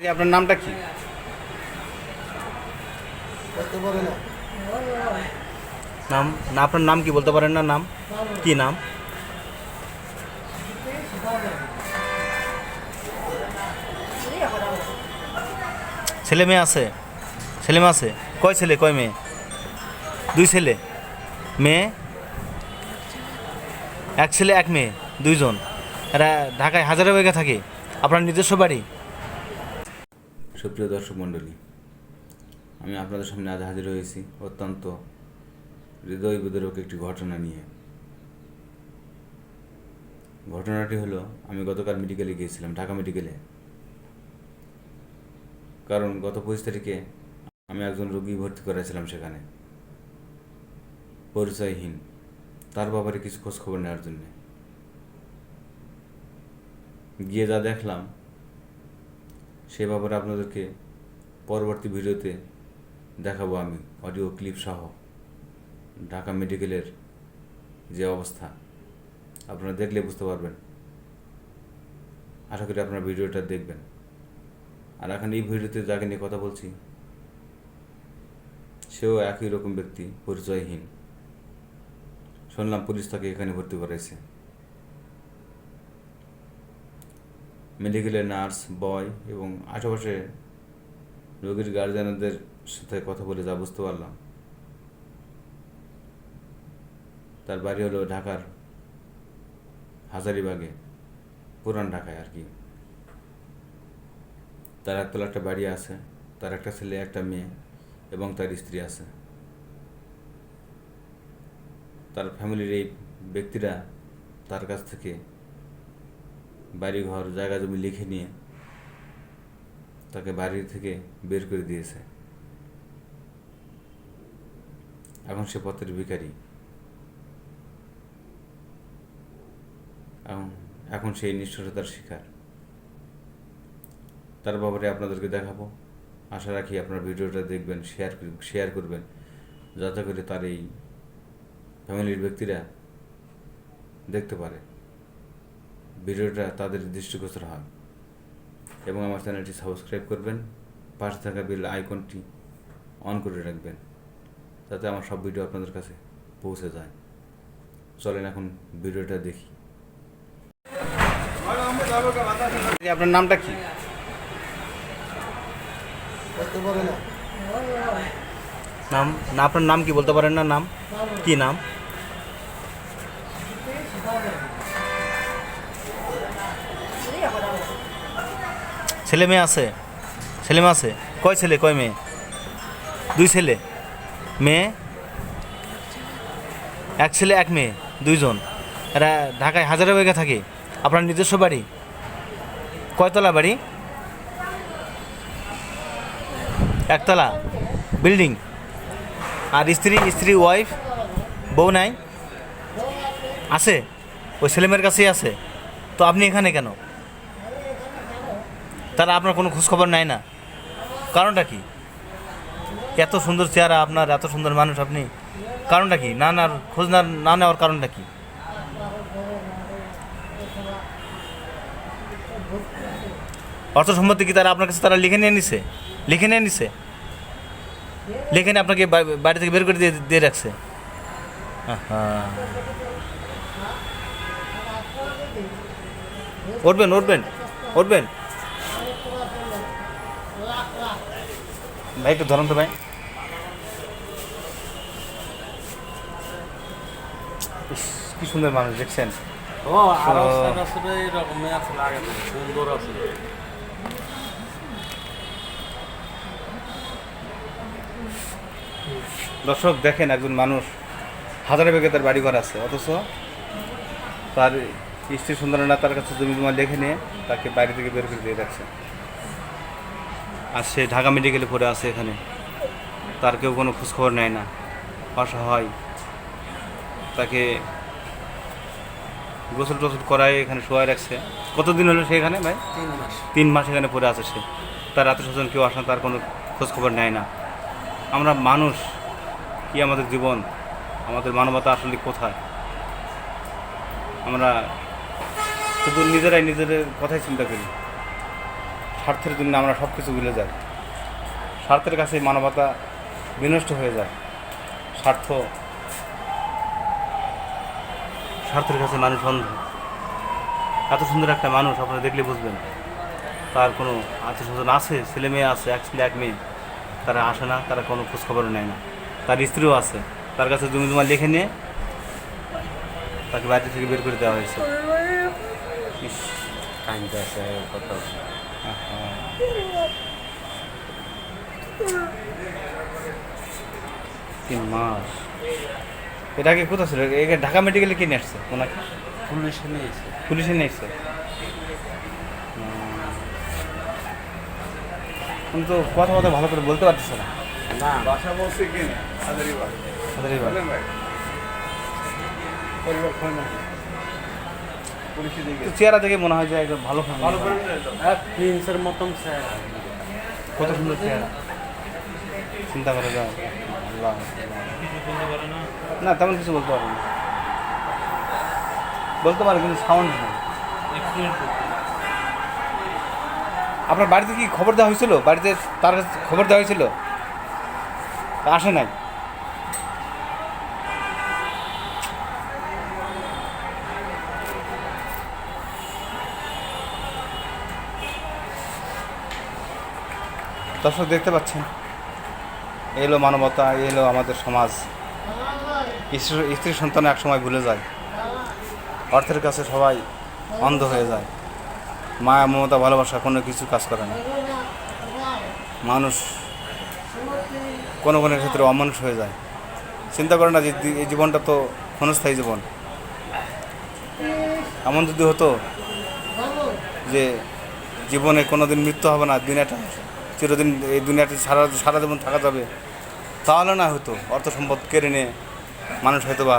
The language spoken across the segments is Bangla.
আপনার নামটা কি? নাম, না, আপনার নাম কি বলতে পারেন না? নাম? কি নাম? ছেলে মেয়ে আছে? ছেলে মেয়ে আছে? কয় ছেলে, কয় মেয়ে? দুই ছেলে? মেয়ে? এক ছেলে, এক মেয়ে, দুইজন। এরা ঢাকায় হাজারে বেগে থাকে। আপনার নিজস্ব বাড়ি? সুপ্রিয় দর্শক মণ্ডলী, আমি আপনাদের সামনে আজ হাজির হয়েছি অত্যন্ত হৃদয় বিদরক একটি ঘটনা নিয়ে। ঘটনাটি হলো, আমি গতকাল মেডিকেলে গিয়েছিলাম, ঢাকা মেডিকেলে কারণ গত পঁচিশ তারিখে আমি একজন রোগী ভর্তি করেছিলাম সেখানে। পরিচয়হীন, তার ব্যাপারে কিছু খোঁজ খবর নেওয়ার জন্যে। গিয়ে যা দেখলাম সে ব্যাপারে আপনাদেরকে পরবর্তী ভিডিওতে দেখাবো আমি অডিও ক্লিপ সহ। ঢাকা মেডিকেলের যে অবস্থা, আপনারা দেখলে বুঝতে পারবেন। আশা করি আপনারা ভিডিওটা দেখবেন। আর এখন এই ভিডিওতে যাকে নিয়ে কথা বলছি, সেও একই রকম ব্যক্তি, পরিচয়হীন। শুনলাম পুলিশ তাকে এখানে ভর্তি করেছে মেডিকেলের নার্স বয় এবং আশেপাশে রোগীর গার্জেনদের সাথে কথা বলে যা বুঝতে পারলাম। তার বাড়ি হলো ঢাকার হাজারিবাগে, পুরান ঢাকায় আর কি। তার একতলা একটা বাড়ি আছে, তার একটা ছেলে, একটা মেয়ে এবং তার স্ত্রী আছে। তার ফ্যামিলির এই ব্যক্তিরা তার কাছ থেকে বাড়ি ঘর জায়গা জমি লিখে নিয়ে তাকে বাড়ি থেকে বের করে দিয়েছে। এখন সে পথের ভিখারি। এখন এখন সেই নিষ্ঠুরতার শিকার। তার ব্যাপারে আপনাদেরকে দেখাবো। আশা রাখি আপনার ভিডিওটা দেখবেন, শেয়ার শেয়ার করবেন, যাতে করে তার এই ফ্যামিলির ব্যক্তিরা দেখতে পারে। ভিডিওটা তাদের দৃষ্টিগোচর হয়। এবং আমার চ্যানেলটি সাবস্ক্রাইব করবেন পাশে থাকা বেল আইকনটি অন করে রাখবেন যাতে আমার সব ভিডিও আপনাদের কাছে পৌঁছে যায়। চলেন এখন ভিডিওটা দেখি। আপনার নামটা কি? নাম না আপনার নাম কি বলতে পারেন না? নাম? কি নাম? ছেলে মেয়ে আছে? ছেলে মেয়ে আছে? কয় ছেলে, কয় মেয়ে? দুই ছেলে। মেয়ে? এক ছেলে, এক মেয়ে, দুইজন। এরা ঢাকায় হাজারে বেগে থাকে। আপনার নিজস্ব বাড়ি? কয়তলা বাড়ি? একতলা। বিল্ডিং। আর স্ত্রী স্ত্রী ওয়াইফ? বউ নাই? আছে? ওই ছেলেমেয়ের কাছেই আছে। তো আপনি এখানে কেন? তারা আপনার কোনো খোঁজখবর নেয় না। কারণটা কি? এত সুন্দর চেহারা আপনার, এত সুন্দর মানুষ আপনি, কারণটা কি? না না খোঁজ না না নেওয়ার কারণটা কি? অর্থ সম্পত্তি কি তারা আপনার কাছে তারা লিখে নিয়ে নিছে? লিখে নিয়ে নিছে? লিখে নিয়ে আপনাকে বাড়ি থেকে বের করে দিয়ে দিয়ে রাখছে। উঠবেন উঠবেন উঠবেন। ভাই একটু ধরুন তো ভাই। কি সুন্দর মানুষ দেখছেন? ও আসলে সুন্দর আছে। দর্শক দেখেন একজন মানুষ হাজারে বেগে তার বাড়ি ঘর আছে অথচ তার স্ত্রী সুন্দরনা তার কাছে জমি জমা লেখে নিয়ে তাকে বাইরে থেকে বের করে দিয়ে রাখছে আর সে ঢাকা মেডিকেলে পড়ে আছে এখানে। তার কেউ কোনো খোঁজখবর নেয় না। অসহায়। তাকে গোসল টোসল করায় এখানে শোয়াই রাখছে। কতদিন হলো সে এখানে ভাই? তিন মাস। তিন মাস এখানে পড়ে আছে সে। তার রাতে স্বজন কেউ আসে না, তার কোনো খোঁজখবর নেয় না। আমরা মানুষ কি আমাদের জীবন? আমাদের মানবতা আসলে কোথায়? আমরা শুধু নিজেরাই নিজেদের কথাই চিন্তা করি। স্বার্থের জন্য আমরা সব কিছু ভুলে যাই। স্বার্থের কাছে মানবতা বিনষ্ট হয়ে যায়। স্বার্থ স্বার্থের কাছে মানুষ অন্ধ। এত সুন্দর একটা মানুষ আপনারা দেখলে বুঝবেন। তার কোনো আত্মীয় স্বজন আছে ছেলে মেয়ে আছে এক ছেলে এক মেয়ে। তারা আসে না তারা কোনো খোঁজখবর নেয় না। তার স্ত্রীও আছে। তার কাছে জমি জমা লিখে নিয়ে তাকে বাড়ি থেকে বের করে দেওয়া হয়েছে। কাহিনীটা আছে কথা। তিন মাস এটা আগে কোথায় ছিল? একে ঢাকা মেডিকেলে কিনে আসছে ওনাকে? পুলিশে নিয়েছে। পুলিশে নিয়ে এসছে কিন্তু কথা কথা ভালো করে বলতে পারতেছে না। না। বাসা বলছে কি? হাজারিবাগ। পরিবার না তো চেহারা দেখে মনে হয় যে একদম ভালো। এক প্রিন্সের মতন স্যার কত সুন্দর চেহারা। চিন্তা করা যায় আল্লাহ না তেমন কিছু বলতে পারব না। বলতে পারে কিন্তু সাউন্ড নেই। আপনার বাড়িতে কি খবর দেওয়া হয়েছিল? বাড়িতে তার কাছে খবর দেওয়া হয়েছিল? তা আসে নাই। দর্শক দেখতে পাচ্ছেন? এলো মানবতা এলো আমাদের সমাজ। স্ত্রী সন্তান এক সময় ভুলে যায়। অর্থের কাছে সবাই অন্ধ হয়ে যায়। মায়া মমতা ভালোবাসা কোনো কিছু কাজ করে না। মানুষ কোনো কোনো ক্ষেত্রে অমানুষ হয়ে যায়। চিন্তা করে না যে এই জীবনটা তো ক্ষণস্থায়ী জীবন। এমন যদি হতো যে জীবনে কোনো দিন মৃত্যু হবে না দুনিয়াটা চিরদিন এই দুনিয়াতে সারা সারা জীবন থাকা যাবে, তাহলে না হতো অর্থ সম্পদ কেড়ে নিয়ে মানুষ হয়তো বা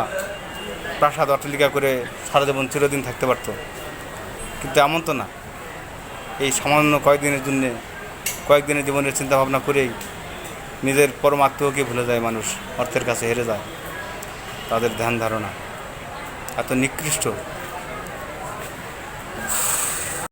প্রাসাদ অট্টালিকা করে সারা জীবন চিরদিন থাকতে পারতো। কিন্তু এমন তো না। এই সামান্য কয়েকদিনের জন্য, কয়েকদিনের জীবনের চিন্তা ভাবনা করেই নিজের পরমাত্মকে ভুলে যায় মানুষ, অর্থের কাছে হেরে যায়। তাদের ধ্যান ধারণা এত নিকৃষ্ট।